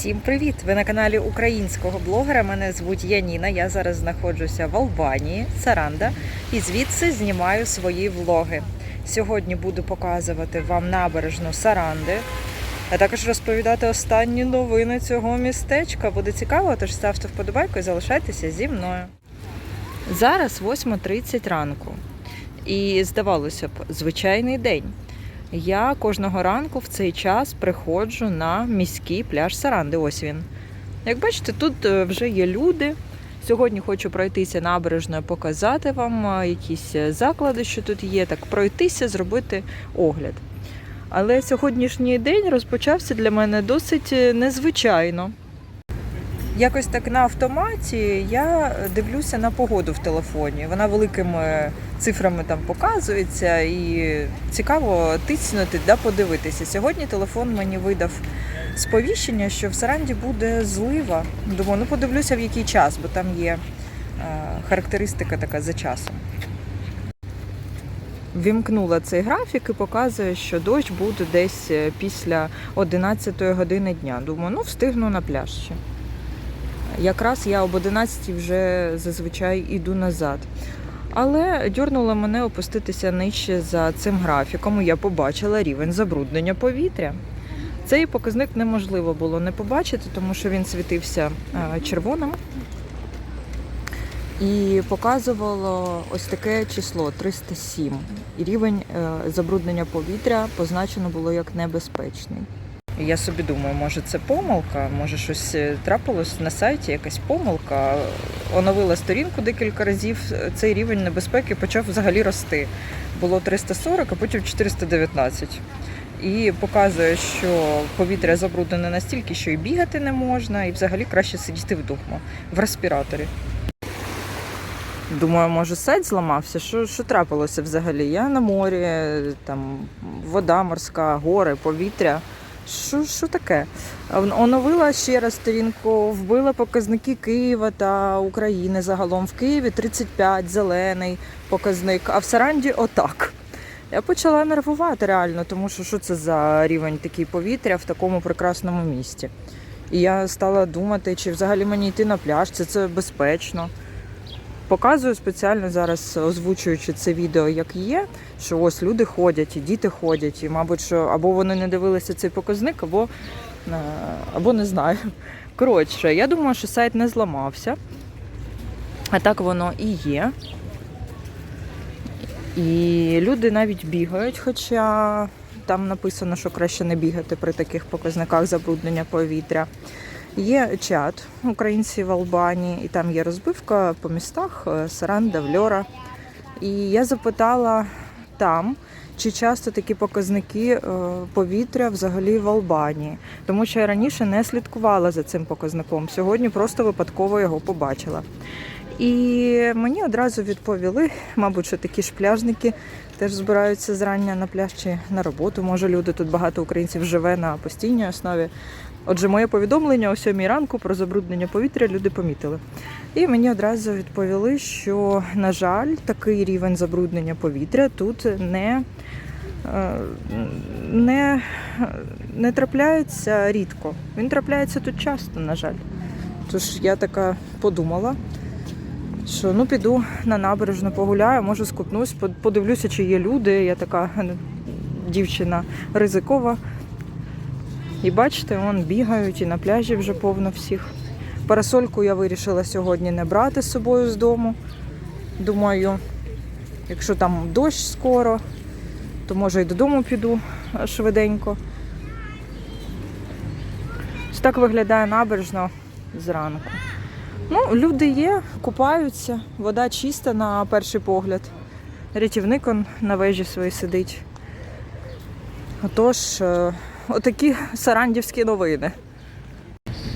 Усім привіт! Ви на каналі українського блогера. Мене звуть Яніна. Я зараз знаходжуся в Албанії, Саранда, і звідси знімаю свої влоги. Сьогодні буду показувати вам набережну Саранди, а також розповідати останні новини цього містечка. Буде цікаво, тож ставте вподобайку і залишайтеся зі мною. Зараз 8.30 ранку. І здавалося б, звичайний день. Я кожного ранку в цей час приходжу на міський пляж Саранди. Ось він. Як бачите, тут е, вже є люди. Сьогодні хочу пройтися набережною, показати вам е, якісь е, заклади, що тут є, так пройтися, зробити огляд. Але сьогоднішній день розпочався для мене досить незвичайно. Якось так на автоматі я дивлюся на погоду в телефоні. Вона великими цифрами там показується і цікаво тиснути да подивитися. Сьогодні телефон мені видав сповіщення, що в Саранді буде злива. Думаю, ну подивлюся в який час, бо там є е, характеристика така за часом. Вімкнула цей графік і показує, що дощ буде десь е, після 11 години дня. Думаю, ну встигну на пляж ще. Якраз я об 11 вже зазвичай іду назад. Але дьорнуло мене опуститися нижче за цим графіком. і Я побачила рівень забруднення повітря. Цей показник неможливо було не побачити, тому що він світився е, червоним і показувало ось таке число 307. І рівень е, забруднення повітря позначено було як небезпечний. І Я собі думаю, може це помилка, може щось е, трапилось на сайті, якась помилка. Оновила сторінку декілька разів. Цей рівень небезпеки почав взагалі рости. Було 340, а потім 419. І показує, що повітря забруднене настільки, що і бігати не можна, і взагалі краще сидіти вдома в респіраторі. Думаю, може сайт зламався. Що, що трапилося взагалі? Я на морі, там вода морська, гори, повітря. Що, що таке? Оновила ще раз сторінку, вбила показники Києва та України загалом. В Києві 35, зелений показник, а в Саранді отак. Я почала нервувати реально, тому що що це за рівень такий повітря в такому прекрасному місті. І я стала думати, чи взагалі мені йти на пляж, чи це безпечно. Показую спеціально зараз, озвучуючи це відео, як є, що ось люди ходять, і діти ходять, і, мабуть, що або вони не дивилися цей показник, або, е, або не знаю. Коротше, я думаю, що сайт не зламався. А так воно і є. І люди навіть бігають, хоча там написано, що краще не бігати при таких показниках забруднення повітря. Є чат українці в Албанії, і там є розбивка по містах е, Саранда, Вльора. І я запитала там, чи часто такі показники е, повітря взагалі в Албанії, тому що я раніше не слідкувала за цим показником. Сьогодні просто випадково його побачила. І мені одразу відповіли, мабуть, що такі ж пляжники теж збираються зрання на пляж чи на роботу. Може, люди тут багато українців живе на постійній основі. Отже, моє повідомлення о 7 ранку про забруднення повітря люди помітили. І мені одразу відповіли, що, на жаль, такий рівень забруднення повітря тут не, е, не, не трапляється рідко. Він трапляється тут часто, на жаль. Тож я така подумала, що ну піду на набережну погуляю, може скупнусь, подивлюся, чи є люди. Я така дівчина ризикова. І бачите, вон бігають і на пляжі вже повно всіх. Парасольку я вирішила сьогодні не брати з собою з дому. Думаю, якщо там дощ скоро, то може і додому піду швиденько. Ось так виглядає набережно зранку. Ну, люди є, купаються, вода чиста на перший погляд. Рятівник он на вежі своїй сидить. Отож, е, отакі сарандівські новини.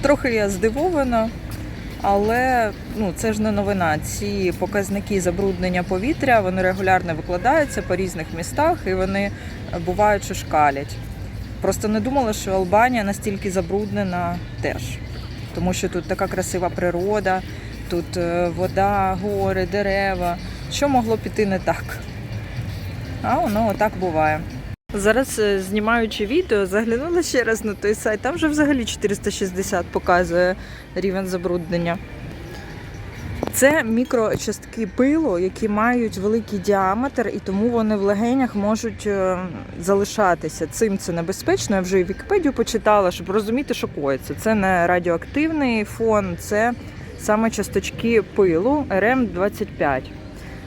Трохи я здивована, але ну, це ж не новина. Ці показники забруднення повітря вони регулярно викладаються по різних містах і вони бувають, що шкалять. Просто не думала, що Албанія настільки забруднена теж. Тому що тут така красива природа, тут е, вода, гори, дерева. Що могло піти не так? А воно отак буває. Зараз е, знімаючи відео, заглянула ще раз на той сайт. Там вже взагалі 460 показує рівень забруднення. Це мікрочастки пилу, які мають великий діаметр, і тому вони в легенях можуть е, залишатися. Цим це небезпечно. Я вже і Вікіпедію почитала, щоб розуміти, що коїться. Це не радіоактивний фон, це саме часточки пилу РМ-25.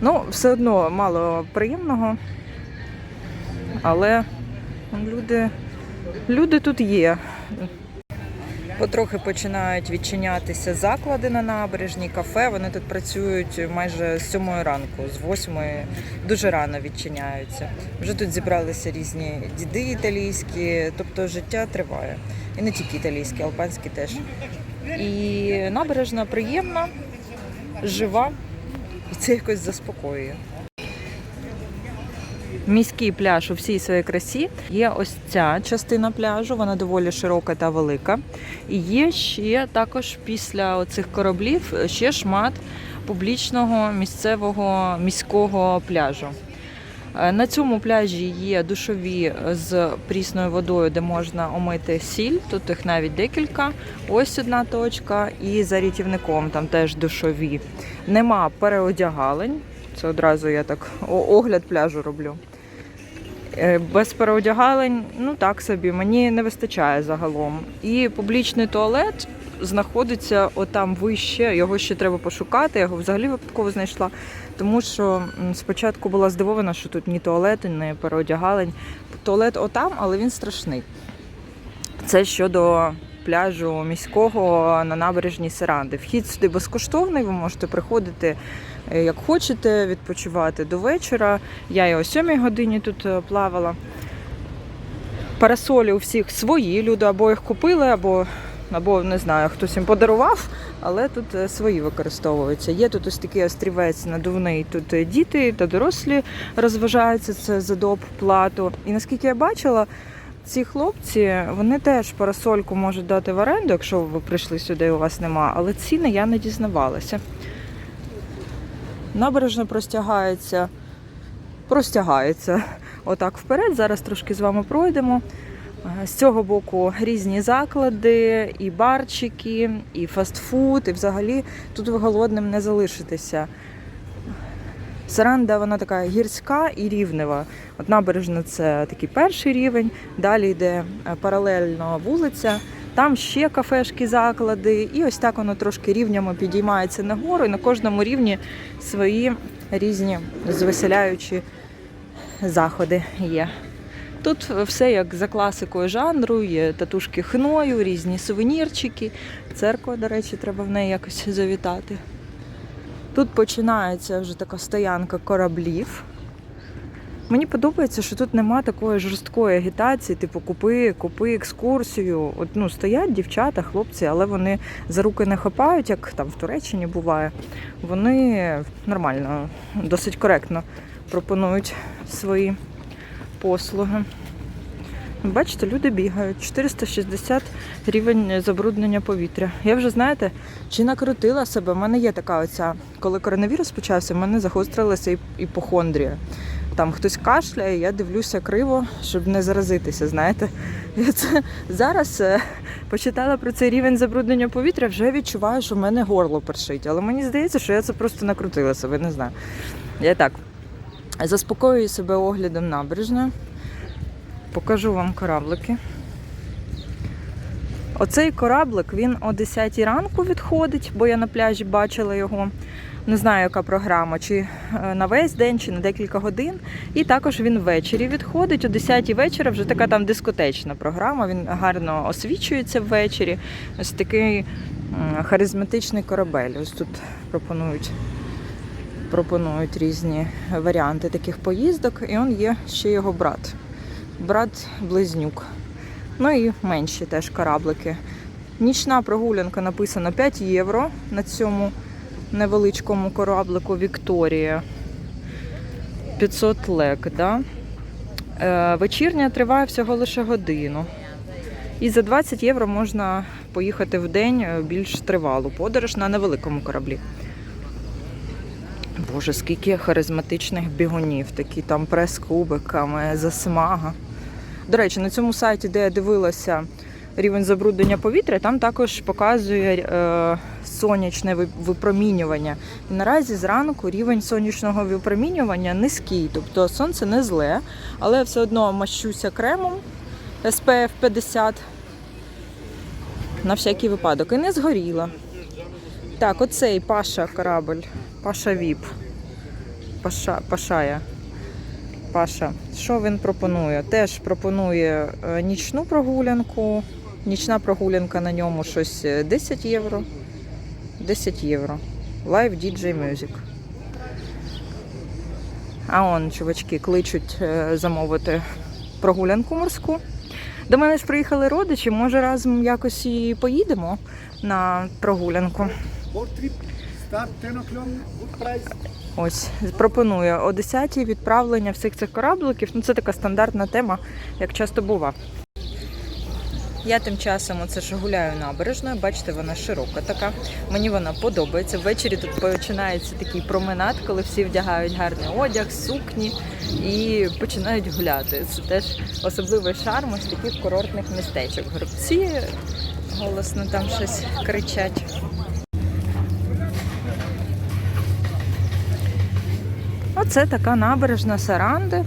Ну, все одно мало приємного, але люди, люди тут є. Потрохи починають відчинятися заклади на набережній, кафе. Вони тут працюють майже з 7 ранку, з 8 дуже рано відчиняються. Вже тут зібралися різні діди італійські, тобто життя триває. І не тільки італійські, албанські теж. І набережна приємна, жива, і це якось заспокоює. Міський пляж у всій своїй красі. Є ось ця частина пляжу, вона доволі широка та велика. І є ще також після оцих кораблів ще шмат публічного місцевого міського пляжу. Е, На цьому пляжі є душові з прісною водою, де можна омити сіль. Тут їх навіть декілька. Ось одна точка, і за рятівником там теж душові. Нема переодягалень. Це одразу я так огляд пляжу роблю. Е, Без переодягалень, ну так собі, мені не вистачає загалом. І публічний туалет знаходиться отам вище, його ще треба пошукати, я його взагалі випадково знайшла. Тому що спочатку була здивована, що тут ні туалету, ні переодягалень. Туалет отам, але він страшний. Це щодо пляжу міського на набережній Саранди. Вхід сюди безкоштовний, ви можете приходити як хочете, відпочивати до вечора. Я і о 7 годині тут е, плавала. Парасолі у всіх свої, люди або їх купили, або, або не знаю, хтось їм подарував, але тут е, свої використовуються. Є тут ось такий острівець надувний. Тут е, діти та дорослі розважаються це за доп плату. І наскільки я бачила, ці хлопці вони теж парасольку можуть дати в оренду, якщо ви прийшли сюди і у вас нема, але ціни я не дізнавалася. Набережна простягається, простягається отак вперед. Зараз трошки з вами пройдемо. Е, З цього боку різні заклади, і барчики, і фастфуд, і взагалі тут ви голодним не залишитеся. Саранда вона така гірська і рівнева. От набережна це такий перший рівень, далі йде е, паралельно вулиця, там ще кафешки, заклади, і ось так воно трошки рівнями підіймається нагору, і на кожному рівні свої різні звеселяючі заходи є. Тут все як за класикою жанру, є татушки хною, різні сувенірчики. Церква, до речі, треба в неї якось завітати. Тут починається вже така стоянка кораблів. Мені подобається, що тут нема такої жорсткої агітації, типу купи, купи екскурсію. От ну стоять дівчата, хлопці, але вони за руки не хапають, як там в Туреччині буває. Вони нормально, досить коректно пропонують свої послуги. Бачите, люди бігають. 460 рівень забруднення повітря. Я вже, знаєте, чи накрутила себе. У мене є така оця, коли коронавірус почався, в мене загострилася іпохондрія. Там хтось кашляє, я дивлюся криво, щоб не заразитися. Знаєте, я це зараз е, почитала про цей рівень забруднення повітря, вже відчуваю, що в мене горло першить. Але мені здається, що я це просто накрутила себе, не знаю. Я так заспокоюю себе оглядом набережної. Покажу вам кораблики. Оцей кораблик він о 10 ранку відходить, бо я на пляжі бачила його. Не знаю, яка програма, чи е, на весь день, чи на декілька годин. І також він ввечері відходить. О 10 вечора вже така там дискотечна програма. Він гарно освічується ввечері. Ось такий харизматичний корабель. Ось тут пропонують, пропонують різні варіанти таких поїздок. І он є ще його брат. Брат-близнюк. Ну і менші теж кораблики. Нічна прогулянка написано 5 євро на цьому невеличкому кораблику Вікторія. 500 лек, да? Е, вечірня триває всього лише годину. І за 20 євро можна поїхати в день е, більш тривалу подорож на невеликому кораблі. Боже, скільки харизматичних бігунів, такі там прес-кубиками, засмага. До речі, на цьому сайті, де я дивилася рівень забруднення повітря, там також показує е, сонячне випромінювання. І наразі зранку рівень сонячного випромінювання низький, тобто сонце не зле, але все одно мащуся кремом SPF 50 на всякий випадок. І не згоріла. Так, оцей Паша корабль, Паша Віп. Паша, Пашая. Паша, що він пропонує? Теж пропонує е, нічну прогулянку. Нічна прогулянка на ньому щось е, 10 євро. 10 євро. Live DJ Music. А он, чувачки, кличуть е, замовити прогулянку морську. До мене ж приїхали родичі, може разом якось і поїдемо на прогулянку. Boat trip start 10 o'clock, good price. Ось пропоную о 10 відправлення всіх цих корабликів. Ну це така стандартна тема, як часто бува. Я тим часом оце ж гуляю набережною. Бачите, вона широка така. Мені вона подобається. Ввечері тут починається такий променад, коли всі вдягають гарний одяг, сукні і починають гуляти. Це теж особливий шарм ось таких курортних містечок. Горобці голосно там щось кричать. Оце така набережна Саранди.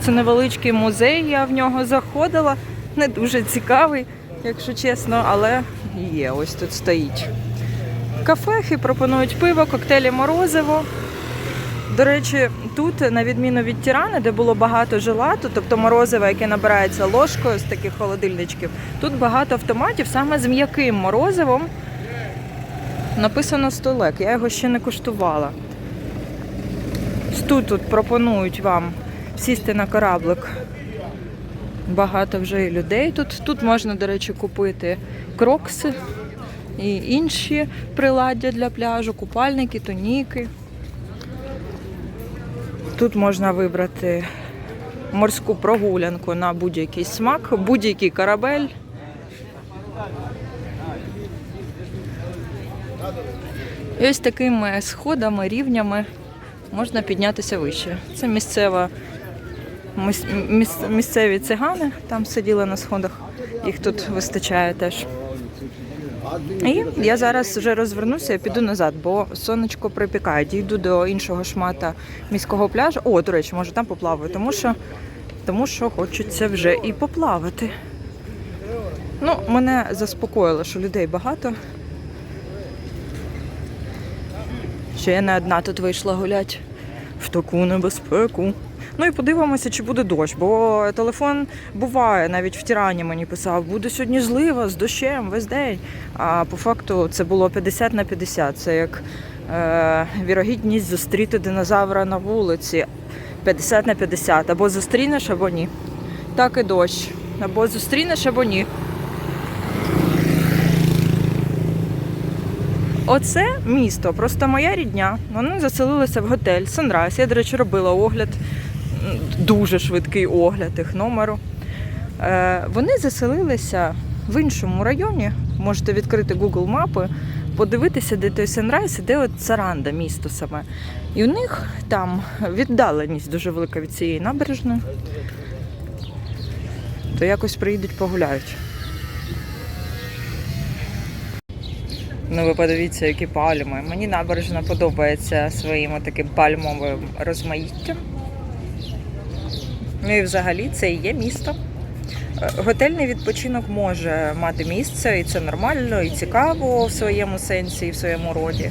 Це невеличкий музей, я в нього заходила. Не дуже цікавий, якщо чесно, але є, ось тут стоїть. Кафехи пропонують пиво, коктейлі морозиво. До речі, тут, на відміну від Тірани, де було багато желату, тобто морозива, яке набирається ложкою з таких холодильничків, тут багато автоматів саме з м'яким морозивом. Написано столек, я його ще не куштувала. Тут, тут пропонують вам сісти на кораблик. Багато вже і людей тут. Тут можна, до речі, купити крокси і інші приладдя для пляжу, купальники, тоніки. Тут можна вибрати морську прогулянку на будь-який смак, будь-який корабель. І ось такими сходами, рівнями можна піднятися вище. Це місцева міс- міс- місцеві цигани там сиділи на сходах. Їх тут вистачає теж. І я зараз вже розвернуся і піду назад, бо сонечко припікає. Дійду до іншого шмата міського пляжу. О, до речі, може там поплаваю, тому що, тому що хочеться вже і поплавати. Ну, мене заспокоїло, що людей багато. Що я не одна тут вийшла гулять в таку небезпеку. Ну і подивимося, чи буде дощ, бо телефон буває, навіть в Тірані мені писав, буде сьогодні злива з дощем весь день. А по факту це було 50 на 50. Це як е, вірогідність зустріти динозавра на вулиці. 50 на 50. Або зустрінеш, або ні. Так і дощ. Або зустрінеш, або ні. Оце місто, просто моя рідня. Вони заселилися в готель Sunrise. Я, до речі, робила огляд, дуже швидкий огляд їх номеру. Е, Вони заселилися в іншому районі. Можете відкрити Google мапи, подивитися, де той Sunrise і де от Саранда, місто саме. І у них там віддаленість дуже велика від цієї набережної. То якось приїдуть погуляють. Ну, ви подивіться, які пальми. Мені набережна подобається своїм таким пальмовим розмаїттям. Ну і взагалі це і є місто. Е, Готельний відпочинок може мати місце, і це нормально, і цікаво в своєму сенсі і в своєму роді.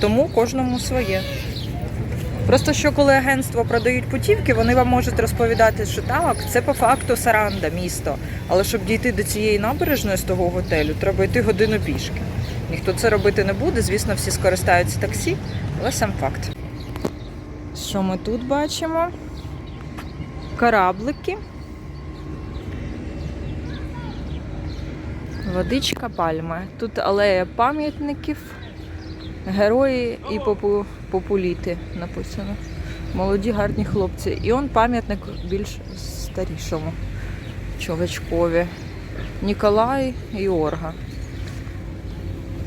Тому кожному своє. Просто що коли агентство продають путівки, вони вам можуть розповідати, що так, це по факту Саранда, місто. Але щоб дійти до цієї набережної з того готелю, треба йти годину пішки. Ніхто це робити не буде. Звісно, всі скористаються таксі, але сам факт. Що ми тут бачимо? Кораблики. Водичка пальми. Тут алея пам'ятників, герої і попу, популіти написано. Молоді гарні хлопці. І он пам'ятник більш старішому чувачкові. Ніколай і Орга.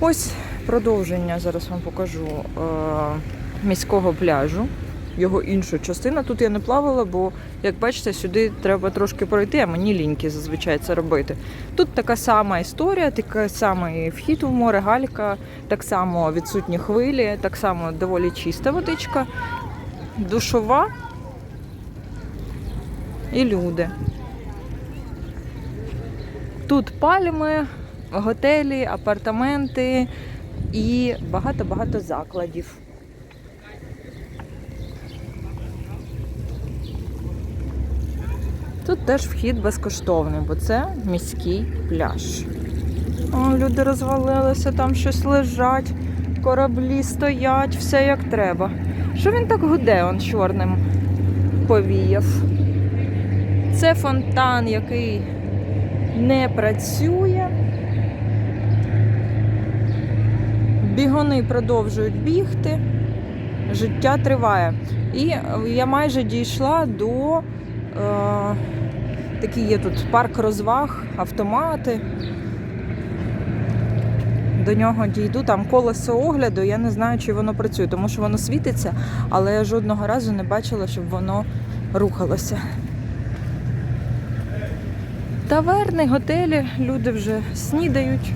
Ось продовження, зараз вам покажу е, міського пляжу. його іншу частину. Тут я не плавала, бо, як бачите, сюди треба трошки пройти, а мені ліньки зазвичай це робити. Тут така сама історія, такий самий вхід у море, галька, так само відсутні хвилі, так само доволі чиста водичка, душова і люди. Тут пальми, готелі, апартаменти і багато-багато закладів. Тут теж вхід безкоштовний, бо це міський пляж. О, люди розвалилися, там щось лежать, кораблі стоять, все як треба. Що він так гуде, он чорним повіяв? Це фонтан, який не працює. Бігуни продовжують бігти. Життя триває. І я майже дійшла до. Е, такий є тут парк розваг, автомати. До нього дійду, там колесо огляду, я не знаю, чи воно працює, тому що воно світиться, але я жодного разу не бачила, щоб воно рухалося. Таверни, готелі, люди вже снідають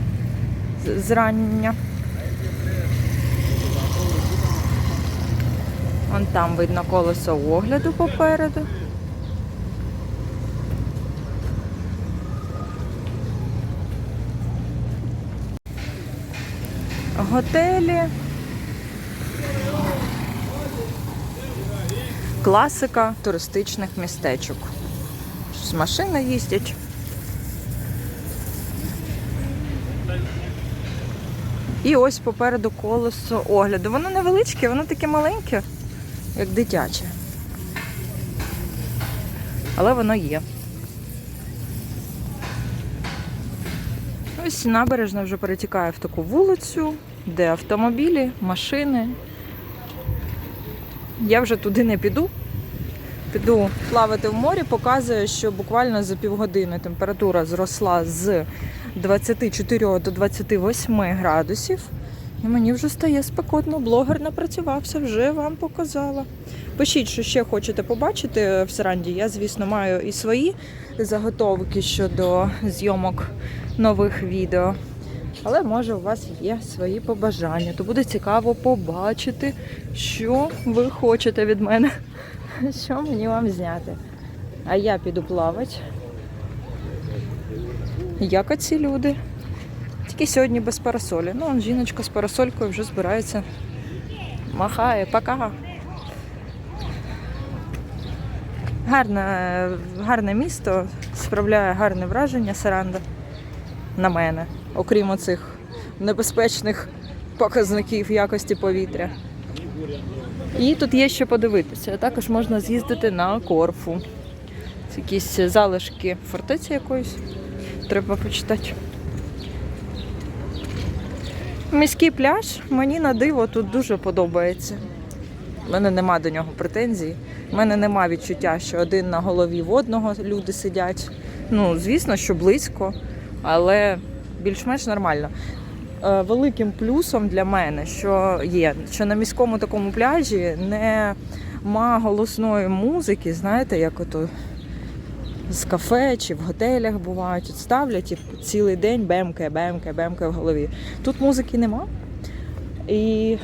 зрання. Вон там видно колесо огляду попереду. Готелі. Класика туристичних містечок. Щось машини їздять. І ось попереду колесо огляду. Воно невеличке, воно таке маленьке, як дитяче. Але воно є. Ось набережна вже перетікає в таку вулицю, де автомобілі, машини. Я вже туди не піду. Піду плавати в морі, показує, що буквально за півгодини температура зросла з 24 до 28 градусів. І мені вже стає спекотно. Блогер напрацювався, вже вам показала. Пишіть, що ще хочете побачити в Саранді. Я, звісно, маю і свої заготовки щодо зйомок нових відео. Але може у вас є свої побажання, то буде цікаво побачити, що ви хочете від мене, що мені вам зняти. А я піду плавати. Як оці люди? Тільки сьогодні без парасолі. Ну, он жіночка з парасолькою вже збирається. Махає, пока. Гарне, гарне місто, справляє гарне враження Саранда на мене, окрім оцих небезпечних показників якості повітря. І тут є що подивитися. Також можна з'їздити на Корфу. Це якісь залишки фортеці якоїсь. Треба почитати. Міський пляж мені на диво тут дуже подобається. У мене нема до нього претензій. У мене нема відчуття, що один на голові в одного люди сидять. Ну, звісно, що близько, але більш-менш нормально. Е, Великим плюсом для мене, що є, що на міському такому пляжі нема голосної музики, знаєте, як ото з кафе чи в готелях бувають, От ставлять і цілий день бемке, бемке, бемке в голові. Тут музики нема. І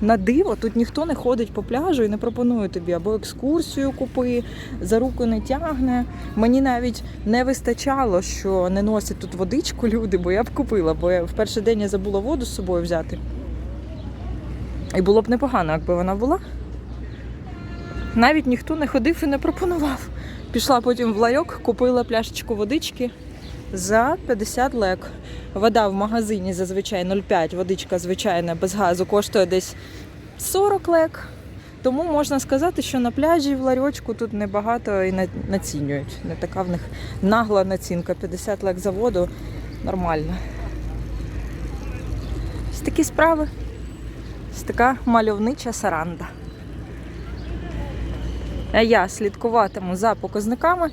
на диво тут ніхто не ходить по пляжу і не пропонує тобі або екскурсію купи, за руку не тягне. Мені навіть не вистачало, що не носять тут водичку люди, бо я б купила, бо я в перший день я забула воду з собою взяти. І було б непогано, якби вона була. Навіть ніхто не ходив і не пропонував. Пішла потім в ларьок, купила пляшечку водички за 50 лек. Вода в магазині зазвичай 0,5, водичка звичайна без газу коштує десь 40 лек. Тому можна сказати, що на пляжі в ларьочку тут небагато і націнюють. Не така в них нагла націнка. 50 лек за воду нормально. Ось такі справи. Ось така мальовнича саранда. А я слідкуватиму за показниками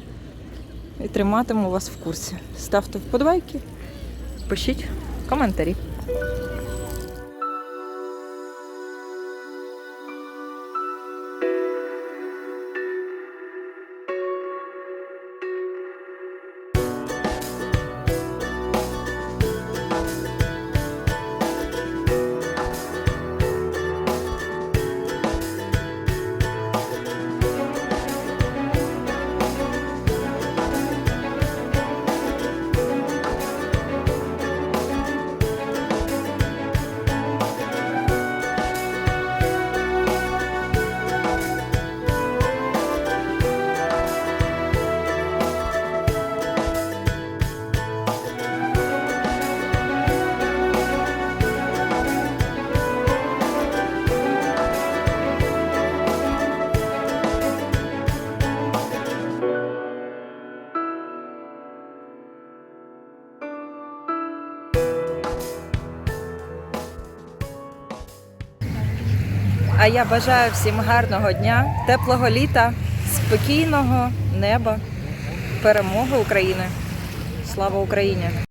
і триматиму вас в курсі. Ставте вподобайки, пишіть коментарі. А я бажаю всім гарного дня, теплого літа, спокійного неба, перемоги України. Слава Україні!